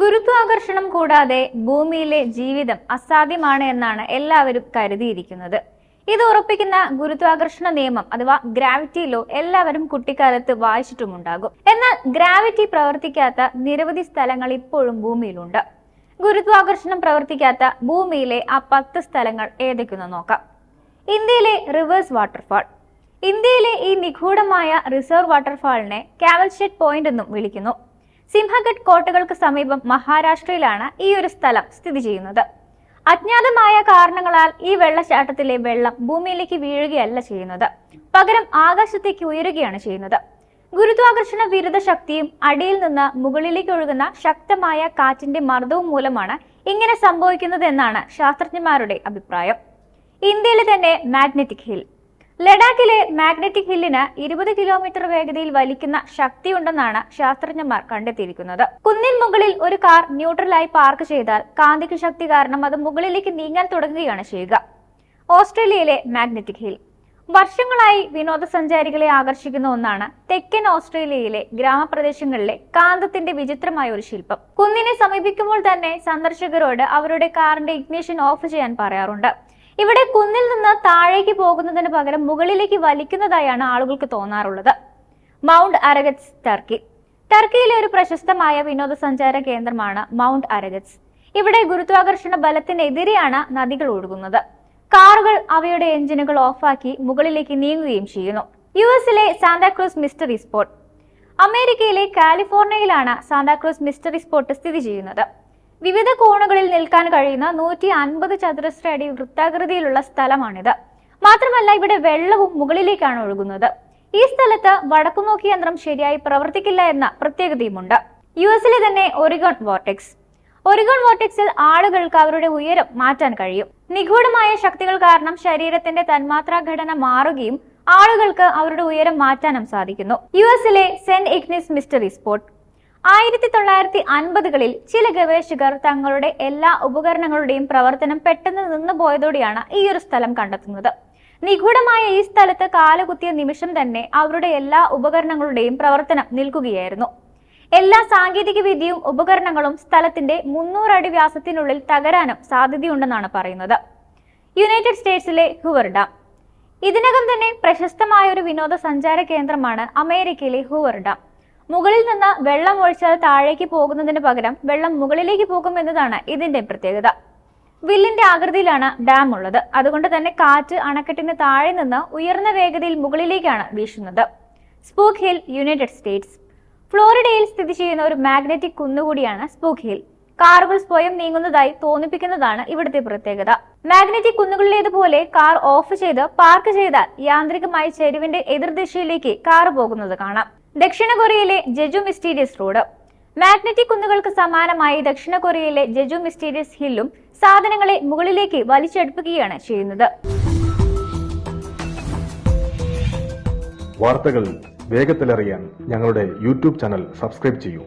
ഗുരുത്വാകർഷണം കൂടാതെ ഭൂമിയിലെ ജീവിതം അസാധ്യമാണ് എന്നാണ് എല്ലാവരും കരുതിയിരിക്കുന്നത്. ഇത് ഉറപ്പിക്കുന്ന ഗുരുത്വാകർഷണ നിയമം അഥവാ ഗ്രാവിറ്റി ലോ എല്ലാവരും കുട്ടിക്കാലത്ത് വായിച്ചിട്ടുമുണ്ടാകും. എന്നാൽ ഗ്രാവിറ്റി പ്രവർത്തിക്കാത്ത നിരവധി സ്ഥലങ്ങൾ ഇപ്പോഴും ഭൂമിയിലുണ്ട്. ഗുരുത്വാകർഷണം പ്രവർത്തിക്കാത്ത ഭൂമിയിലെ ആ പത്ത് സ്ഥലങ്ങൾ ഏതൊക്കെയെന്ന് നോക്കാം. ഇന്ത്യയിലെ റിവേഴ്സ് വാട്ടർഫാൾ ഇന്ത്യയിലെ ഈ നിഗൂഢമായ റിസർവ് വാട്ടർഫാളിനെ കാവൽഷെഡ് പോയിന്റ് എന്നും വിളിക്കുന്നു. സിംഹഗഡ് കോട്ടകൾക്ക് സമീപം മഹാരാഷ്ട്രയിലാണ് ഈ ഒരു സ്ഥലം സ്ഥിതി ചെയ്യുന്നത്. അജ്ഞാതമായ കാരണങ്ങളാൽ ഈ വെള്ളച്ചാട്ടത്തിലെ വെള്ളം ഭൂമിയിലേക്ക് വീഴുകയല്ല ചെയ്യുന്നത്. പകരം ആകാശത്തേക്ക് ഉയരുകയാണ് ചെയ്യുന്നത്. ഗുരുത്വാകർഷണ വിരുദ്ധ ശക്തിയും അടിയിൽ നിന്ന് മുകളിലേക്ക് ഒഴുകുന്ന ശക്തമായ കാറ്റിന്റെ മർദ്ദവും മൂലമാണ് ഇങ്ങനെ സംഭവിക്കുന്നത് എന്നാണ് ശാസ്ത്രജ്ഞന്മാരുടെ അഭിപ്രായം. ഇന്ത്യയിലെ തന്നെ മാഗ്നറ്റിക് ഹിൽ. ലഡാക്കിലെ മാഗ്നറ്റിക് ഹില്ലിന് ഇരുപത് കിലോമീറ്റർ വേഗതയിൽ വലിക്കുന്ന ശക്തിയുണ്ടെന്നാണ് ശാസ്ത്രജ്ഞന്മാർ കണ്ടെത്തിയിരിക്കുന്നത്. കുന്നിൻ മുകളിൽ ഒരു കാർ ന്യൂട്രലായി പാർക്ക് ചെയ്താൽ കാന്തിക ശക്തി കാരണം അത് മുകളിലേക്ക് നീങ്ങാൻ തുടങ്ങുകയാണ് ചെയ്യുക. ഓസ്ട്രേലിയയിലെ മാഗ്നറ്റിക് ഹിൽ. വർഷങ്ങളായി വിനോദസഞ്ചാരികളെ ആകർഷിക്കുന്ന ഒന്നാണ് തെക്കൻ ഓസ്ട്രേലിയയിലെ ഗ്രാമപ്രദേശങ്ങളിലെ കാന്തത്തിന്റെ വിചിത്രമായ ഒരു ശില്പം. കുന്നിനെ സമീപിക്കുമ്പോൾ തന്നെ സന്ദർശകരോട് അവരുടെ കാറിന്റെ ഇഗ്നിഷൻ ഓഫ് ചെയ്യാൻ പറയാറുണ്ട്. ഇവിടെ കുന്നിൽ നിന്ന് താഴേക്ക് പോകുന്നതിന് പകരം മുകളിലേക്ക് വലിക്കുന്നതായാണ് ആളുകൾക്ക് തോന്നാറുള്ളത്. Mount അരഗറ്റ്സ് Turkey. ടർക്കിയിലെ ഒരു പ്രശസ്തമായ വിനോദസഞ്ചാര കേന്ദ്രമാണ് മൗണ്ട് അരഗറ്റ്സ് ഇവിടെ ഗുരുത്വാകർഷണ ബലത്തിനെതിരെയാണ് നദികൾ ഒഴുകുന്നത്. കാറുകൾ അവയുടെ എഞ്ചിനുകൾ ഓഫാക്കി മുകളിലേക്ക് നീങ്ങുകയും ചെയ്യുന്നു. യു എസിലെ സാന്താക്രൂസ് മിസ്റ്ററി സ്പോട്ട്. അമേരിക്കയിലെ കാലിഫോർണിയയിലാണ് സാന്താക്രൂസ് മിസ്റ്ററി സ്പോട്ട് സ്ഥിതി ചെയ്യുന്നത്. വിവിധ കോണുകളിൽ നിൽക്കാൻ കഴിയുന്ന നൂറ്റി അൻപത് ചതുരശ്ര അടി വൃത്താകൃതിയിലുള്ള സ്ഥലമാണിത്. മാത്രമല്ല ഇവിടെ വെള്ളവും മുകളിലേക്കാണ് ഒഴുകുന്നത്. ഈ സ്ഥലത്ത് വടക്കുനോക്കി യന്ത്രം ശരിയായി പ്രവർത്തിക്കില്ല എന്ന പ്രത്യേകതയുമുണ്ട്. യു എസിലെ തന്നെ ഒറിഗോൺ വോർട്ടെക്സ്. ഒറിഗോൺ വോർട്ടെക്സിൽ ആളുകൾക്ക് അവരുടെ ഉയരം മാറ്റാൻ കഴിയും. നിഗൂഢമായ ശക്തികൾ കാരണം ശരീരത്തിന്റെ തന്മാത്രാ ഘടന മാറുകയും ആളുകൾക്ക് അവരുടെ ഉയരം മാറ്റാനും സാധിക്കുന്നു. യു എസിലെ സെന്റ് ഇഗ്നിസ് മിസ്റ്ററി സ്പോട്ട്. ആയിരത്തി തൊള്ളായിരത്തി അൻപതുകളിൽ ചില ഗവേഷകർ തങ്ങളുടെ എല്ലാ ഉപകരണങ്ങളുടെയും പ്രവർത്തനം പെട്ടെന്ന് നിന്നു പോയതോടെയാണ് ഈ ഒരു സ്ഥലം കണ്ടെത്തുന്നത്. നിഗൂഢമായ ഈ സ്ഥലത്ത് കാലുകുത്തിയ നിമിഷം തന്നെ അവരുടെ എല്ലാ ഉപകരണങ്ങളുടെയും പ്രവർത്തനം നിൽക്കുകയായിരുന്നു. എല്ലാ സാങ്കേതിക വിദ്യയും ഉപകരണങ്ങളും സ്ഥലത്തിന്റെ മുന്നൂറടി വ്യാസത്തിനുള്ളിൽ തകരാനും സാധ്യതയുണ്ടെന്നാണ് പറയുന്നത്. യുണൈറ്റഡ് സ്റ്റേറ്റ്സിലെ ഹുവർ ഡാം ഇതിനകം തന്നെ പ്രശസ്തമായ ഒരു വിനോദസഞ്ചാര കേന്ദ്രമാണ് അമേരിക്കയിലെ ഹൂവർ ഡാം മുകളിൽ നിന്ന് വെള്ളം ഒഴിച്ചാൽ താഴേക്ക് പോകുന്നതിന് പകരം വെള്ളം മുകളിലേക്ക് പോകും എന്നതാണ് ഇതിന്റെ പ്രത്യേകത. വില്ലിന്റെ ആകൃതിയിലാണ് ഡാം ഉള്ളത്. അതുകൊണ്ട് തന്നെ കാറ്റ് അണക്കെട്ടിന് താഴെ നിന്ന് ഉയർന്ന വേഗതയിൽ മുകളിലേക്കാണ് വീശുന്നത്. Spook hill united states. ഫ്ലോറിഡയിൽ സ്ഥിതി ചെയ്യുന്ന ഒരു മാഗ്നറ്റിക് കുന്നുകൂടിയാണ് സ്പൂക്ക് ഹിൽ. കാറുകൾ സ്വയം നീങ്ങുന്നതായി തോന്നിപ്പിക്കുന്നതാണ് ഇവിടുത്തെ പ്രത്യേകത. മാഗ്നറ്റിക് കുന്നുകളിലേതുപോലെ കാർ ഓഫ് ചെയ്ത് പാർക്ക് ചെയ്താൽ യാന്ത്രികമായി ചെരുവിന്റെ എതിർദിശയിലേക്ക് കാർ പോകുന്നത് കാണാം. ദക്ഷിണ കൊറിയയിലെ ജെജു മിസ്റ്റീരിയസ് റോഡ്. മാഗ്നറ്റിക് കുന്നുകൾക്ക് സമാനമായി ദക്ഷിണ കൊറിയയിലെ ജെജു മിസ്റ്റീരിയസ് ഹില്ലും സാധനങ്ങളെ മുകളിലേക്ക് വലിച്ചെടുപ്പിക്കുകയാണ് ചെയ്യുന്നത്. വാർത്തകൾ വേഗത്തിലറിയാൻ ഞങ്ങളുടെ യൂട്യൂബ് ചാനൽ സബ്സ്ക്രൈബ് ചെയ്യൂ.